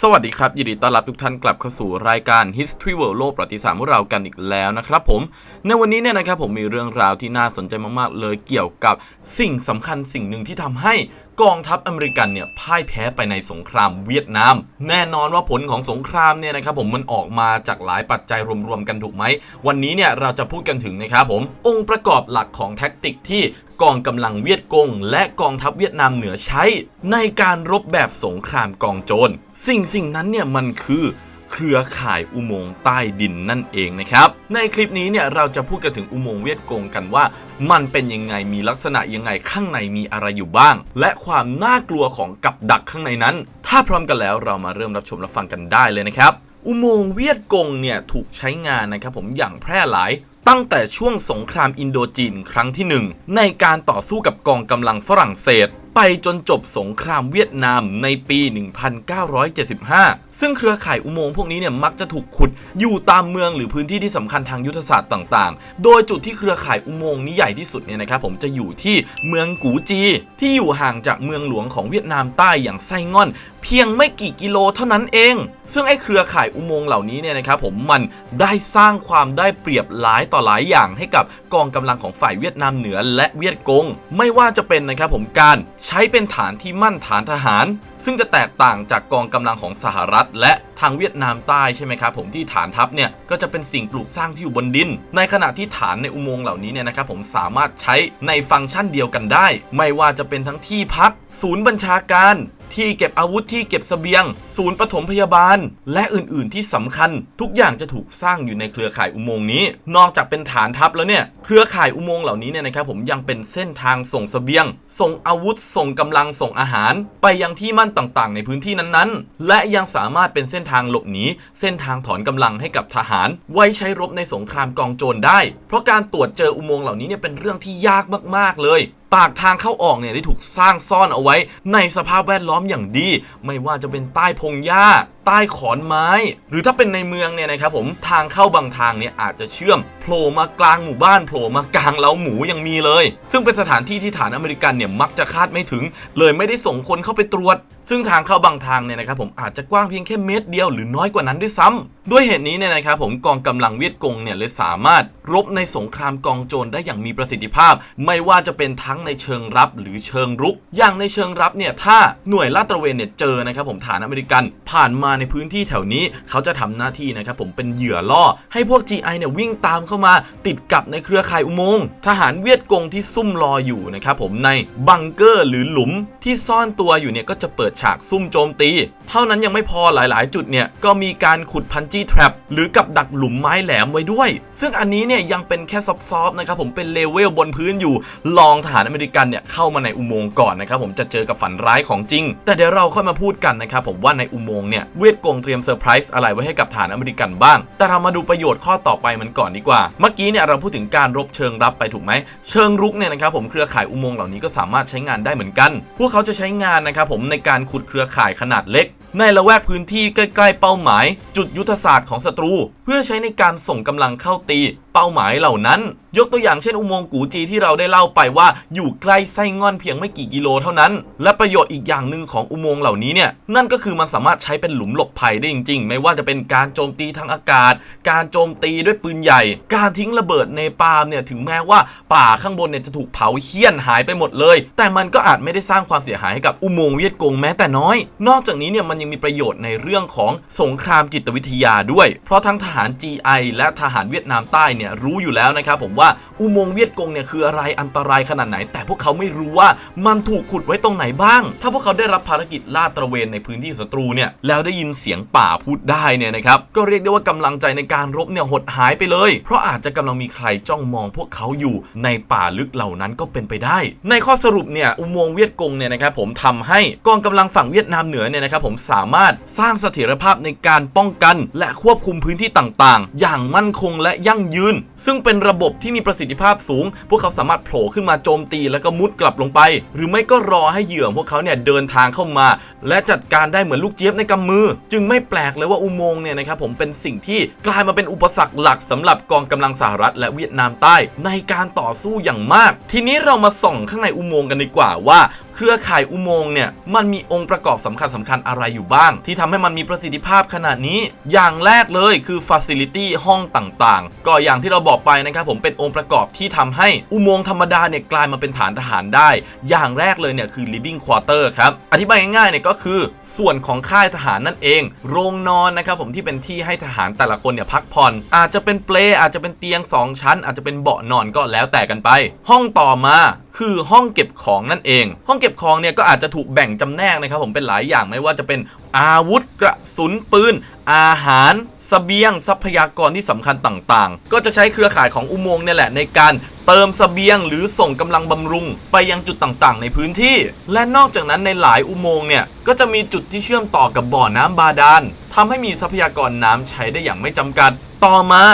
สวัสดีครับ ยินดีต้อนรับทุกท่านกลับเข้าสู่รายการ History World โลกประวัติศาสตร์ของเรากันอีกแล้วนะครับผม ในวันนี้เนี่ยนะครับผมมีเรื่องราวที่น่าสนใจมากๆ เลยเกี่ยวกับสิ่งสำคัญสิ่งหนึ่งที่ทำให้กองทัพอเมริกันเนี่ยพ่ายแพ้ไปในสงครามเวียดนาม แน่นอนว่าผลของสงครามเนี่ยนะครับผมมันออกมาจากหลายปัจจัยรวมๆกันถูกไหม วันนี้เนี่ยเราจะพูดกันถึงนะครับผมองค์ประกอบหลักของแท็กติกที่ กองกำลังเวียดกง และกองทัพเวียดนามเหนือใช้ ในการรบแบบสงครามกองโจร สิ่งสิ่งนั้นเนี่ยมันคือเครือข่ายอุโมงค์ใต้ดินนั่นเองนะครับ ในคลิปนี้เนี่ยเราจะพูดกันถึงอุโมงค์เวียดกงกันว่า มันเป็นยังไงมีลักษณะยังไงข้างในมีอะไรอยู่บ้าง และความน่ากลัวของกับดักข้างในนั้น ถ้าพร้อมกันแล้วเรามาเริ่มรับชมรับฟังกันได้เลยนะครับ อุโมงค์เวียดกงเนี่ยถูกใช้งานนะครับผมอย่างแพร่หลาย ตั้งแต่ช่วงสงครามอินโดจีนครั้งที่หนึ่งในการต่อสู้กับกองกำลังฝรั่งเศส ไปจนจบสงครามเวียดนามในปี 1975 ซึ่งเครือข่ายอุโมงค์พวกนี้เนี่ยมักจะถูกขุดอยู่ตามเมืองหรือพื้นที่ที่สำคัญทางยุทธศาสตร์ต่างๆ โดยจุดที่เครือข่ายอุโมงค์นี้ใหญ่ที่สุดเนี่ยนะครับผมจะอยู่ที่เมืองกูจี ที่อยู่ห่างจากเมืองหลวงของเวียดนามใต้อย่างไซง่อน เพียงไม่กี่กิโลเท่านั้นเอง ซึ่งไอ้เครือข่ายอุโมงค์เหล่านี้เนี่ยนะครับผมมันได้สร้างความได้เปรียบหลายต่อหลายอย่างให้กับกองกำลังของฝ่ายเวียดนามเหนือและเวียดกง ไม่ว่าจะเป็นนะครับผมการใช้เป็นฐานที่มั่นฐานทหาร ซึ่งจะแตกต่างจากกองกำลังของสหรัฐ และทางเวียดนามใต้ใช่ไหมครับผมที่ฐานทัพเนี่ยก็จะเป็นสิ่งปลูกสร้างที่อยู่บนดิน ในขณะที่ฐานในอุโมงค์เหล่านี้เนี่ยนะครับผมสามารถใช้ในฟังก์ชันเดียวกันได้ ไม่ว่าจะเป็นทั้งที่พัก ศูนย์บัญชาการ ที่เก็บอาวุธที่เก็บเสบียง ศูนย์ปฐมพยาบาล และอื่นๆที่สำคัญ ทุกอย่างจะถูกสร้างอยู่ในเครือข่ายอุโมงค์นี้ นอกจากเป็นฐานทัพแล้วเนี่ยเครือข่ายอุโมงค์เหล่านี้เนี่ยนะครับผมยังเป็นเส้นทางส่งเสบียง ส่งอาวุธ ส่งกำลังส่งอาหาร ไปยังที่มั่นต่างๆ ในพื้นที่นั้นๆ และยังสามารถเป็นเส้นทางหลบหนีเส้นทางถอนกำลังให้กับทหาร ไว้ใช้รบในสงครามกองโจรได้ เพราะการตรวจเจออุโมงค์เหล่านี้เนี่ยเป็นเรื่องที่ยากมากๆเลย ปากทางเข้าออกเนี่ยได้ถูกสร้างซ่อนเอาไว้ในสภาพแวดล้อมอย่างดี ไม่ว่าจะเป็นใต้พงหญ้าใต้ขอนไม้ หรือถ้าเป็นในเมืองเนี่ยนะครับผมทางเข้าบางทางเนี่ยอาจจะเชื่อมโผล่มากลางหมู่บ้านโผล่มากลางเล้าหมูยังมีเลย ซึ่งเป็นสถานที่ที่ฐานอเมริกันเนี่ยมักจะคาดไม่ถึง เลยไม่ได้ส่งคนเข้าไปตรวจ ซึ่งทางเข้าบางทางเนี่ยนะครับผมอาจจะกว้างเพียงแค่เมตรเดียวหรือน้อยกว่านั้นด้วยซ้ำด้วยเหตุนี้เนี่ยนะครับผมกองกำลังเวียดกงเนี่ยเลยสามารถรบในสงครามกองโจรได้อย่างมีประสิทธิภาพ ไม่ว่าจะเป็นทั้งในเชิงรับหรือเชิงรุก อย่างในเชิงรับเนี่ยถ้าหน่วยลาดตระเวนเนี่ยเจอนะครับผมฐานอเมริกันผ่านมาในพื้นที่แถวนี้เขาจะทำหน้าที่นะครับผมเป็นเหยื่อล่อ ให้พวก GI เนี่ยวิ่งตามเข้ามาติดกับในเครือข่ายอุโมงค์ทหารเวียดกงที่ซุ่มรออยู่นะครับผมในบังเกอร์หรือหลุมที่ซ่อนตัวอยู่เนี่ยก็จะเปิดฉากซุ่มโจมตี เท่านั้นยังไม่พอหลายๆ จุดเนี่ยก็มีการขุดพันจี้แทรปหรือกับดักหลุมไม้แหลมไว้ด้วย ซึ่งอันนี้เนี่ยยังเป็นแค่ซอฟๆนะครับผมเป็นเลเวลบนพื้นอยู่ ลองทหารอเมริกันเนี่ยเข้ามาในอุโมงค์ก่อนนะครับผมจะเจอกับฝันร้ายของจริง แต่เดี๋ยวเราค่อยมาพูดกันนะครับผมว่าในอุโมงค์เนี่ยเวียดกงเตรียมเซอร์ไพรส์อะไรไว้ให้กับฐานอเมริกันบ้าง แต่เรามาดูประโยชน์ข้อต่อไปมันก่อนดีกว่า เมื่อกี้เนี่ยเราพูดถึงการรบเชิงรับไปถูกไหม เชิงรุกเนี่ยนะครับผมเครือข่ายอุโมงค์เหล่านี้ก็สามารถใช้งานได้เหมือนกัน พวกเขาจะใช้งานนะครับผมในการขุดเครือข่ายขนาดเล็ก ในละแวกพื้นที่ใกล้ๆเป้าหมาย จุดยุทธศาสตร์ของศัตรู เพื่อใช้ในการส่งกำลังเข้าตี เป้าหมายเหล่านั้น ยกตัวอย่างเช่นอุโมงค์กูจีที่เราได้เล่าไปว่าอยู่ใกล้ไส้ง่อนเพียงไม่กี่กิโลเท่านั้น และประโยชน์อีกอย่างหนึ่งของอุโมงค์เหล่านี้เนี่ยนั่นก็คือมันสามารถใช้เป็นหลุมหลบภัยได้จริง ๆ ไม่ว่าจะเป็นการโจมตีทางอากาศ การโจมตีด้วยปืนใหญ่ การทิ้งระเบิดในปาล์มเนี่ยถึงแม้ว่าป่าข้างบนเนี่ยจะถูกเผาเหี้ยนหายไปหมดเลย แต่มันก็อาจไม่ได้สร้างความเสียหายให้กับอุโมงค์เวียดกงแม้แต่น้อย นอกจากนี้เนี่ยมันยังมีประโยชน์ในเรื่องของสงครามจิตวิทยาด้วย เพราะทั้งทหาร GI และทหารเวียดนามใต้เนี่ยรู้อยู่แล้วนะครับผมว่าอุโมงค์เวียดกงเนี่ยคืออะไรอันตรายขนาดไหน แต่พวกเขาไม่รู้ว่ามันถูกขุดไว้ตรงไหนบ้าง ถ้าพวกเขาได้รับภารกิจลาดตระเวนในพื้นที่ศัตรูเนี่ยแล้วได้ยินเสียงป่าพูดได้เนี่ยนะครับก็เรียกได้ว่ากำลังใจในการรบเนี่ยหดหายไปเลย เพราะอาจจะกำลังมีใครจ้องมองพวกเขาอยู่ในป่าลึกเหล่านั้นก็เป็นไปได้ ในข้อสรุปเนี่ยอุโมงค์เวียดกงเนี่ยนะครับผมทำให้กองกำลังฝั่งเวียดนามเหนือเนี่ยนะครับผมสามารถสร้างเสถียรภาพในการป้องกันและควบคุมพื้นที่ต่างๆ อย่างมั่นคงและยั่งยืน ซึ่งเป็นระบบที่มีประสิทธิภาพสูง พวกเขาสามารถโผล่ขึ้นมาโจมตีแล้วก็มุดกลับลงไป หรือไม่ก็รอให้เหยื่อพวกเขาเนี่ยเดินทางเข้ามา และจัดการได้เหมือนลูกเจี๊ยบในกำมือ จึงไม่แปลกเลยว่าอุโมงค์เนี่ยนะครับผมเป็นสิ่งที่กลายมาเป็นอุปสรรคหลักสำหรับกองกำลังสหรัฐและเวียดนามใต้ ในการต่อสู้อย่างมาก ทีนี้เรามาส่องข้างในอุโมงค์กันดีกว่าว่า เครือข่ายอุโมงค์เนี่ยมันมีองค์ประกอบสำคัญสำคัญอะไรอยู่บ้าง ที่ทำให้มันมีประสิทธิภาพขนาดนี้ อย่างแรกเลยคือ Facility ห้องต่างๆ ก็อย่างที่เราบอกไปนะครับผมเป็นองค์ประกอบที่ทำให้อุโมงค์ธรรมดาเนี่ยกลายมาเป็นฐานทหารได้ อย่างแรกเลยเนี่ยคือ living quarter ครับ อธิบายง่ายๆเนี่ยก็คือส่วนของค่ายทหารนั่นเอง โรงนอนนะครับผมที่เป็นที่ให้ทหารแต่ละคนเนี่ยพักผ่อน อาจจะเป็นเปลอาจจะเป็นเตียง 2 ชั้น อาจจะเป็นเบาะนอนก็แล้วแต่กันไป ห้องต่อมา คือห้องเก็บของนั่นเอง ห้องเก็บของเนี่ยก็อาจจะถูกแบ่งจำแนกนะครับผมเป็นหลายอย่างไม่ว่าจะเป็นอาวุธกระสุนปืน อาหารสเสบียงทรัพยากรที่สำคัญต่างๆ ก็จะใช้เครือข่ายของอุโมงค์เนี่ยแหละในการเติมสเสบียงหรือส่งกำลังบำรุง ไปยังจุดต่างๆ ในพื้นที่ และนอกจากนั้นในหลายอุโมงค์เนี่ยก็จะมีจุดที่เชื่อมต่อกับบ่อน้ำบาดาลทำให้มีทรัพยากรน้ำใช้ได้อย่างไม่จำกัด ต่อมา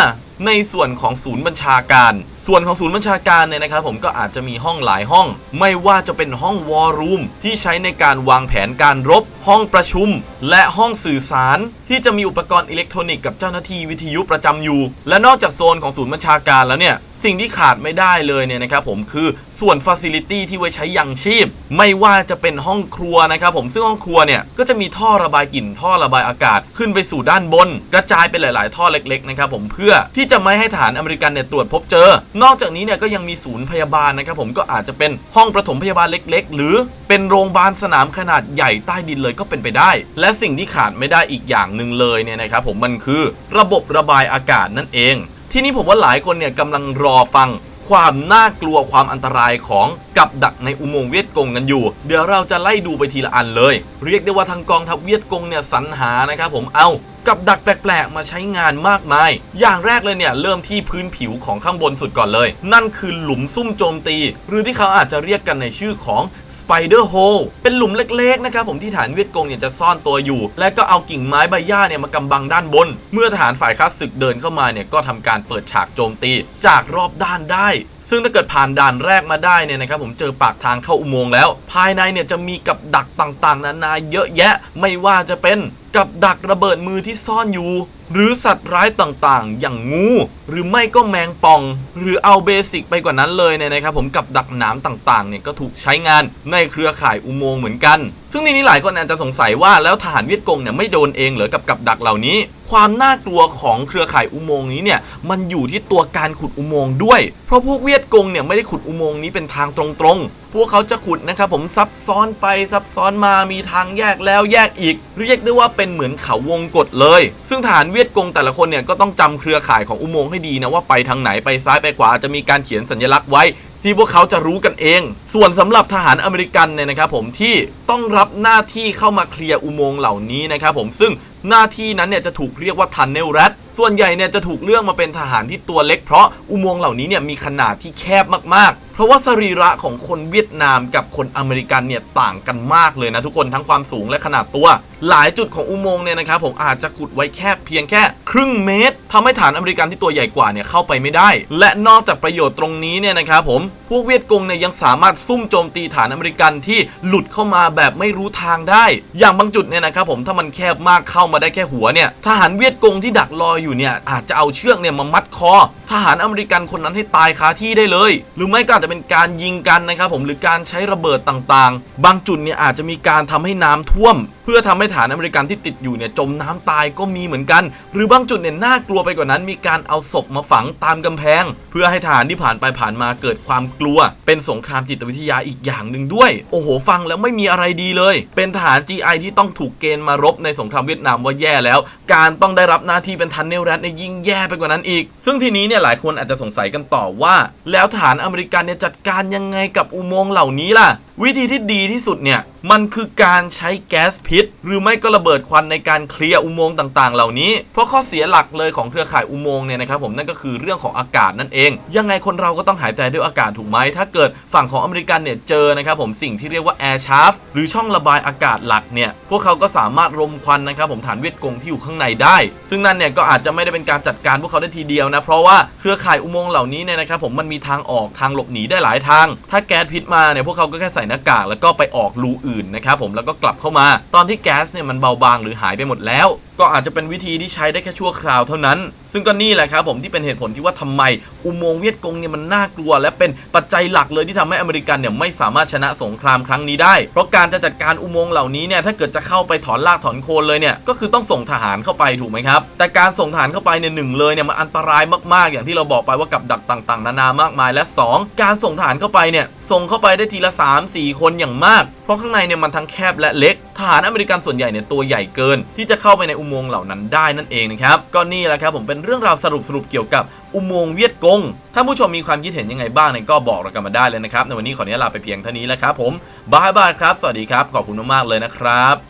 ในส่วนของศูนย์บัญชาการ ส่วนของศูนย์บัญชาการเนี่ยนะครับผมก็อาจจะมีห้องหลายห้อง ไม่ว่าจะเป็นห้องวอลรูมที่ใช้ในการวางแผนการรบ ห้องประชุม และห้องสื่อสาร ที่จะมีอุปกรณ์อิเล็กทรอนิกส์กับเจ้าหน้าที่วิทยุประจำอยู่ และนอกจากโซนของศูนย์บัญชาการแล้วเนี่ย สิ่งที่ขาดไม่ได้เลยเนี่ยนะครับผมคือส่วนฟ a ซิลิตี้ที่ไว้ใช้ยังชีพ ไม่ว่าจะเป็นห้องครัวนะครับผมซึ่งห้องครัวเนี่ยก็จะมีท่อระบายกลิ่นท่อระบายอากาศขึ้นไปสู่ด้านบน กระจายเป็นหลาย ๆ ท่อเล็ก ๆ นะครับผมเพื่อที่จะไม่ให้ฐานอเมริกันเนี่ยตรวจพบเจอ นอกจากนี้เนี่ยก็ยังมีศูนย์พยาบาลนะครับผมก็อาจจะเป็นห้องประถมพยาบาลเล็ก ๆ หรือเป็นโรงพยาบาลสนามขนาดใหญ่ใต้ดินเลยก็เป็นไปได้ และสิ่งที่ขาดไม่ได้อีกอย่างหนึ่งเลยเนี่ยนะครับผมมันคือระบบระบายอากาศนั่นเอง ที่นี้ผมว่าหลายคนเนี่ยกำลังรอฟังความน่ากลัวความอันตรายของกับดักในอุโมงค์เวียดกงกันอยู่ เดี๋ยวเราจะไล่ดูไปทีละอันเลย เรียกได้ว่าทางกองทัพเวียดกงเนี่ยสรรหานะครับผมเอา กับดักแปลกๆ มาใช้งานมากมาย อย่างแรกเลยเนี่ย เริ่มที่พื้นผิวของข้างบนสุดก่อนเลย นั่นคือหลุมซุ่มโจมตี หรือที่เขาอาจจะเรียกกันในชื่อของ Spider Hole เป็นหลุมเล็กๆนะครับผมที่ฐานเวียดกงเนี่ยจะซ่อนตัวอยู่ และก็เอากิ่งไม้ใบหญ้าเนี่ยมากำบังด้านบน เมื่อทหารฝ่ายข้าศึกเดินเข้ามาเนี่ยก็ทำการเปิดฉากโจมตี จากรอบด้านได้ ซึ่งถ้าเกิดผ่านด่านแรกมาได้เนี่ยนะครับผมเจอปากทางเข้าอุโมงค์แล้ว ภายในเนี่ยจะมีกับดักต่างๆ นานาเยอะแยะไม่ว่าจะเป็น กับดักระเบิดมือที่ซ่อนอยู่ หรือสัตว์ร้ายต่างๆ อย่างงู หรือไม่ก็แมงป่อง หรือเอาเบสิกไปกว่านั้นเลยเนี่ยนะครับผมกับดักหนามต่างๆเนี่ยก็ถูกใช้งานในเครือข่ายอุโมงค์เหมือนกัน ซึ่งในนี้หลายคนอาจจะสงสัยว่าแล้วทหารเวียดกงเนี่ยไม่โดนเองเหรอกับกับดักเหล่านี้ ความน่ากลัวของเครือข่ายอุโมงค์นี้เนี่ยมันอยู่ที่ตัวการขุดอุโมงค์ด้วย เพราะพวกเวียดกงเนี่ยไม่ได้ขุดอุโมงค์นี้เป็นทางตรงๆ พวกเขาจะขุดนะครับผมซับซ้อนไปซับซ้อนมามีทางแยกแล้วแยกอีกเรียกได้ว่าเป็นเหมือนเขาวงกฏเลย ซึ่งทหารเวียดกงแต่ละคนเนี่ยก็ต้องจำเครือข่ายของอุโมงค์ให้ดีนะว่าไปทางไหนไปซ้ายไปขวาจะมีการเขียนสัญลักษณ์ไว้ที่พวกเขาจะรู้กันเอง ส่วนสำหรับทหารอเมริกันเนี่ยนะครับผมที่ ต้องรับหน้าที่เข้ามาเคลียร์อุโมงค์เหล่านี้นะครับผมซึ่งหน้าที่นั้นเนี่ยจะถูกเรียกว่าทันเนลแรดส่วนใหญ่เนี่ยจะถูกเลือกมาเป็นทหารที่ตัวเล็กเพราะอุโมงค์เหล่านี้เนี่ยมีขนาดที่แคบมากๆ เพราะว่าสรีระของคนเวียดนามกับคนอเมริกันเนี่ยต่างกันมากเลยนะทุกคนทั้งความสูงและขนาดตัว หลายจุดของอุโมงค์เนี่ยนะครับผมอาจจะขุดไว้แค่เพียงแค่ครึ่งเมตรทำให้ฐานอเมริกันที่ตัวใหญ่กว่าเนี่ยเข้าไปไม่ได้ และนอกจากประโยชน์ตรงนี้เนี่ยนะครับผมพวกเวียดกงเนี่ยยังสามารถซุ่มโจมตีฐานอเมริกันที่หลุดเข้ามาแบบไม่รู้ทางได้ อย่างบางจุดเนี่ยนะครับผมถ้ามันแคบมากเข้ามาได้แค่หัวเนี่ยทหารเวียดกงที่ดักรออยู่เนี่ยอาจจะเอาเชือกเนี่ยมามัดคอทหารอเมริกันคนนั้นให้ตายคาที่ได้เลย หรือไม่ก็อาจจะเป็นการยิงกันนะครับผมหรือการใช้ระเบิดต่างๆ บางจุดเนี่ยอาจจะมีการทำให้น้ำท่วม เพื่อทำให้ฐานอเมริกันที่ติดอยู่เนี่ยจมน้ำตายก็มีเหมือนกัน หรือบางจุดเนี่ยน่ากลัวไปกว่านั้น มีการเอาศพมาฝังตามกำแพง เพื่อให้ทหารที่ผ่านไปผ่านมาเกิดความกลัว เป็นสงครามจิตวิทยาอีกอย่างหนึ่งด้วย โอ้โห ฟังแล้วไม่มีอะไรดีเลย เป็นทหาร GI ที่ต้องถูกเกณฑ์มารบในสงครามเวียดนามว่าแย่แล้ว การต้องได้รับหน้าที่เป็นทันเนลแรดเนี่ยยิ่งแย่ไปกว่านั้นอีก ซึ่งทีนี้เนี่ยหลายคนอาจจะสงสัยกันต่อว่า แล้วฐานอเมริกันเนี่ยจัดการยังไงกับอุโมงค์เหล่านี้ล่ะ วิธีที่ดีที่สุดเนี่ย มันคือการใช้แก๊สพิษ หรือไม่ก็ระเบิดควันในการเคลียร์อุโมงค์ต่างๆ เหล่านี้ เพราะข้อเสียหลักเลยของเครือข่ายอุโมงค์เนี่ยนะครับผมนั่นก็คือเรื่องของอากาศนั่นเอง ยังไงคนเราก็ต้องหายใจด้วยอากาศถูกไหม ถ้าเกิดฝั่งของอเมริกันเนี่ยเจอนะครับผมสิ่งที่เรียกว่าแอร์ชาร์ฟหรือช่องระบายอากาศหลักเนี่ย พวกเขาก็สามารถรมควันนะครับผมฐานเวียดกงที่อยู่ข้างในได้ ซึ่งนั่นเนี่ยก็อาจจะไม่ได้เป็นการจัดการพวกเขาได้ทีเดียวนะ เพราะว่าเครือข่ายอุโมงค์เหล่านี้เนี่ยนะครับผมมันมีทางออกทางหลบหนีได้หลายทาง ถ้าแก๊สพิษมาเนี่ยพวกเขาก็แค่ใส่หน้ากากแล้วก็ไปออกรูอื่นนะครับผมแล้วก็กลับเข้ามา ตอนที่แก๊สเนี่ยมันเบาบางหรือหายไปหมดแล้ว ก็อาจจะเป็นวิธีที่ใช้ได้แค่ชั่วคราวเท่านั้น ซึ่งก็นี่แหละครับผมที่เป็นเหตุผลที่ว่าทำไมอุโมงค์เวียดกงเนี่ยมันน่ากลัว และเป็นปัจจัยหลักเลยที่ทำให้อเมริกันเนี่ยไม่สามารถชนะสงครามครั้งนี้ได้ เพราะการจะจัดการอุโมงค์เหล่านี้เนี่ยถ้าเกิดจะเข้าไปถอนรากถอนโคนเลยเนี่ยก็คือต้องส่งทหารเข้าไปถูกไหมครับ แต่การส่งทหารเข้าไปเนี่ยหนึ่งเลยเนี่ยมันอันตรายมากๆ อย่างที่เราบอกไปว่ากับดักต่างๆ นานามากมายและ 2 การส่งทหารเข้าไปเนี่ยส่งเข้าไปได้ทีละ 3 4 คนอย่างมาก เพราะข้างในเนี่ยมันทั้งแคบและเล็กทหารอเมริกันส่วนใหญ่เนี่ยตัวใหญ่เกิน ที่จะเข้าไปในอุโมงค์เหล่านั้นได้นั่นเองนะครับก็นี่แหละครับผมเป็นเรื่องราวสรุปสรุปๆเกี่ยวกับอุโมงค์เวียดกงถ้าผู้ชมมีความคิดเห็นยังไงบ้างเนี่ยก็บอกเรากันมาได้เลยนะครับในวันนี้ขออนุญาตลาไปเพียงเท่านี้แล้วครับผมบายบายครับ สวัสดีครับขอบคุณมากๆเลยนะครับ